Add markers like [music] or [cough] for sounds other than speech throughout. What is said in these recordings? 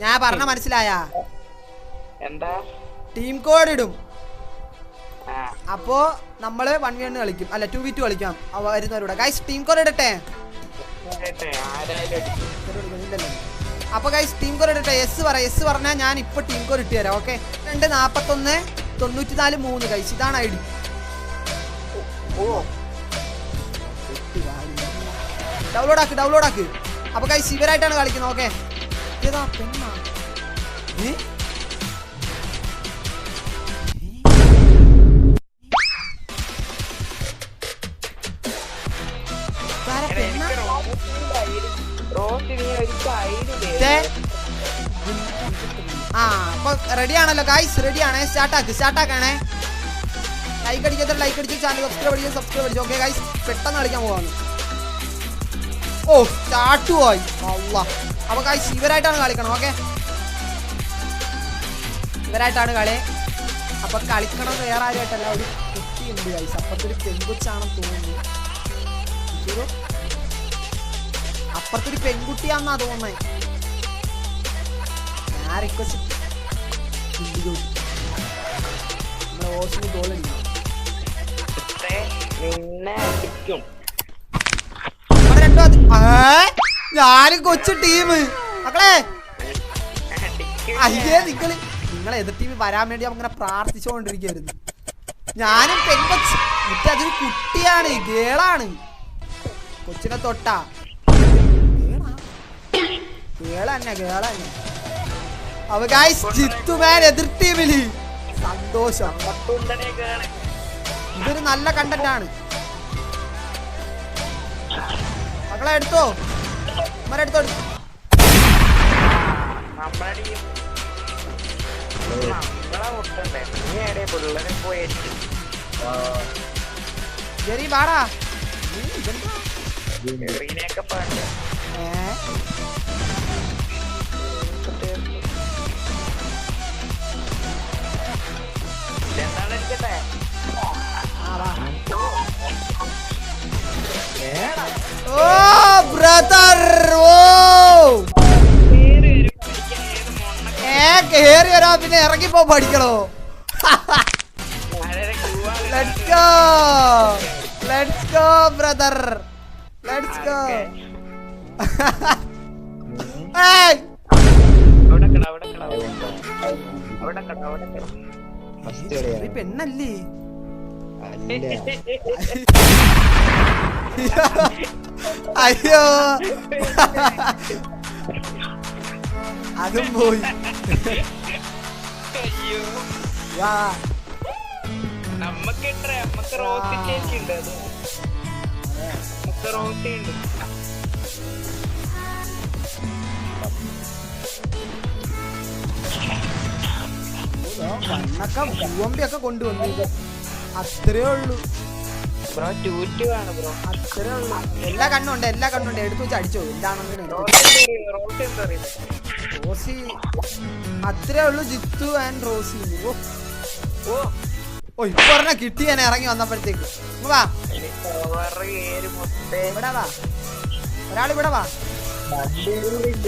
ഞാൻ പറഞ്ഞ മനസ്സിലായ? എന്താ? ടീം കോഡ് ഇടും. അപ്പോ നമ്മൾ വൺ വി കളിക്കും. അല്ല ടു വി ടു കളിക്കാം. വരുന്നവരോട് വരുന്നവരുടെ. ഗൈസ് ടീം കോഡ് ഇടട്ടെ. അപ്പൊ ഗൈസ് ടീം കോഡ് ഇടട്ടെ. എസ് പറ എസ് പറഞ്ഞാൽ ഞാൻ ഇപ്പൊ ടീം കോഡ് ഇട്ട് തരാം ഓക്കെ രണ്ട് നാപ്പത്തൊന്ന് തൊണ്ണൂറ്റി നാല് മൂന്ന് ഗൈസ് ഇതാണ് ഐ ഡി ഓ. ഡൗൺലോഡ് ആക്ക് ഡൗൺലോഡ് ആക്ക്. അപ്പൊ ഗൈസ് ഇവരായിട്ടാണ് കളിക്കുന്നത് ഓക്കെ ഒരിക്കൽ ഐഡി ദേ. ആ അപ്പൊ റെഡി ആണല്ലോ ഗൈസ് റെഡി ആണേ. സ്റ്റാർട്ട് ആക്ക് സ്റ്റാർട്ട് ആക്കാണേ. ലൈക്ക് അടിക്കാത്ത ലൈക്ക് അടിച്ച് ചാനൽ സബ്സ്ക്രൈബ് അടിച്ച് സബ്സ്ക്രൈബ് അടിച്ചു. ഓക്കെ ഗൈസ് പെട്ടെന്ന് കളിക്കാൻ പോവാണ്. ഓ സ്റ്റാർട്ട് പോയി. അല്ല അപ്പൊ ഗൈസ് ഇവരായിട്ടാണ് കളിക്കണം ഓക്കെ ഇവരായിട്ടാണ് കളി. അപ്പൊ കളിക്കണം വേറെ ആരുമായിട്ടല്ല ഒരു കുട്ടിയുണ്ട് അപ്പുറത്ത് അപ്പുറത്തൊരു പെൺകുച്ചാണെന്ന് തോന്നുന്നു. അപ്പുറത്തൊരു പെൺകുട്ടിയാന്നാ തോന്നേ ഞാൻ റിക്വസ്റ്റ് നമ്മളെ ഓസിന് ഗോൾ അടിക്കണം. നിന്നെ രണ്ടോ അത് ഏ? ഞാനും കൊച്ചു ടീം മക്കളെ. അയ്യേ നിങ്ങൾ. നിങ്ങളെ എതിർ ടീം വരാൻ വേണ്ടി അങ്ങനെ പ്രാർത്ഥിച്ചുകൊണ്ടിരിക്കുകയായിരുന്നു. ഞാനും പെൺകൊച്ച്. എന്നിട്ട് അതൊരു കുട്ടിയാണ് ഗേളാണ്. കൊച്ചിനെ തൊട്ടാ. അവ ഗായ്സ് ജിത്തുമാൻ എതിർ ടീമിൽ സന്തോഷം. ഇതൊരു നല്ല കണ്ടന്റ് ആണ്. മക്കളെ എടുത്തോ? മരെ എടുത്തോ. നമ്മളടിക്കും നമ്മളെ മുട്ടണ്ടേ. നീ എവിടെ പോയി അടിക്കും ജെറി വാടാ. പാട്ട് ഏ? പിന്നെ ഇറങ്ങിപ്പോ പഠിക്കണോ? Let's go let's go brother let's go ഏയ് പെണ്ണല്ലേ? അയ്യോ. [laughs] അതും പോയി. അയ്യോ വാ നമ്മക്ക് ഇട്ടേ നമ്മക്ക് റോത്തി ചേച്ചി ഉണ്ട് അത്. നമുക്ക് റോത്തി ഉണ്ട്. വണ്ണക്ക ഭൂവമ്പിയൊക്കെ കൊണ്ടുവന്നു അത്രേ ഉള്ളൂ. ബ്രോ ട്യൂറ്റ് ആണ് ബ്രോ. അത്രേ ഉള്ളൂ. എല്ലാ കണ്ണുണ്ട് എല്ലാ കണ്ണുണ്ട് എടുത്തു വെച്ച് അടിച്ചോ. എന്താണെന്ന് റോട്ടി എന്താ പറയുന്നത് റോസി. അത്രേ ഉള്ളൂ ജിത്തു ആൻഡ് റോസി. ഓ. ഓ. ഇപ്പൊ പറഞ്ഞ കിട്ടി ഞാൻ ഇറങ്ങി വന്നപ്പോഴത്തേക്ക്. വാ. ഇവിടെ വാ. ഒരാൾ ഇവിടെ വാ.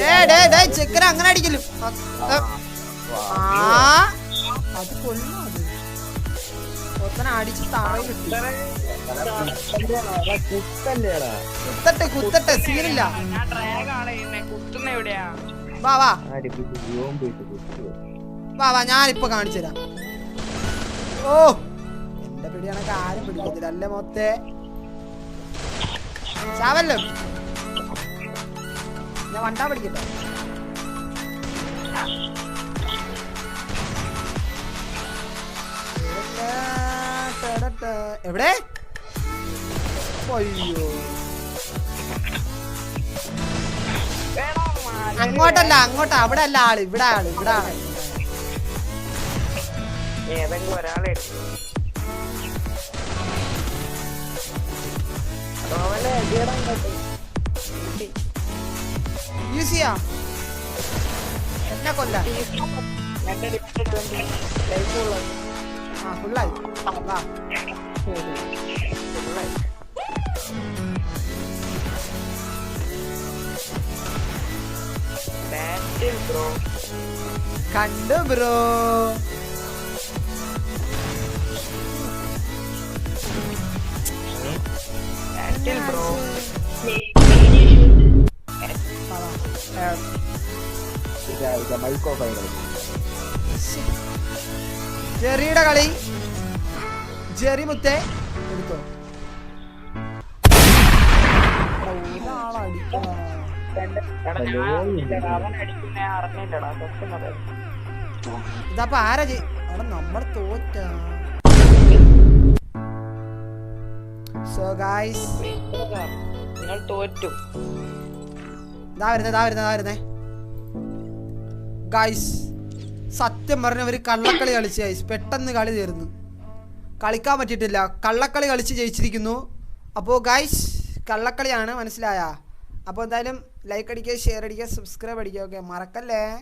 ഏ ഡേ ഡേ ചെക്കന അങ്ങനെ അടിക്കലും അത് കൊള്ളാം അത്? അടിച്ച് താഴെ കിട്ടി. കുത്തട്ടെ കുത്തട്ടെ. സീനില്ല. വാ വാ. വാ വാ ഞാനിപ്പോ കാണിച്ചു തരാം. ഓ എന്റെ പിടിയാണൊക്കെ ആരും പിടിക്കത്തില്ല അല്ലേ മൊത്തെ? ചാവല്ലോ. ഞാൻ വണ്ടാ പിടിക്കട്ടെ. എവിടെ? അയ്യോ. അങ്ങോട്ടല്ല അങ്ങോട്ട്. അവിടെ അല്ല ആൾ ഇവിടെ ആൾ ഇവിടെ ആൾ. ഏതെങ്കിലും ഒരാളെ എന്നെ കൊല്ല ആ ഫുള്ളായി. വാ. കണ്ടു ബ്രോ. ആയി ജെറിയുടെ കളി. ജെറി മുത്തേ. എടുത്തോ അവൻ അടിക്കുന്ന അറിഞ്ഞില്ലടാ. പറയാം ഇതപ്പൊ ആരാ ജയി- നമ്മൾ തോറ്റ. സോ ഗായ്സ് നിങ്ങൾ തോറ്റു. ദാ വരുന്നേ ദാ വരുന്നേ ദാ വരുന്നേ. ഗായ്സ് സത്യം പറഞ്ഞ ഒരു കള്ളക്കളി കളിച്ച് ഗൈസ് പെട്ടെന്ന് കളി തീർന്നു. കളിക്കാൻ പറ്റിയിട്ടില്ല. കള്ളക്കളി കളിച്ച് ജയിച്ചിരിക്കുന്നു. അപ്പോ ഗൈസ് കള്ളക്കളിയാണ്. മനസ്സിലായ? അപ്പോൾ എന്തായാലും ലൈക്ക് അടിക്കുക ഷെയർ അടിക്കുക സബ്സ്ക്രൈബ് അടിക്കുക ഓക്കെ മറക്കല്ലേ?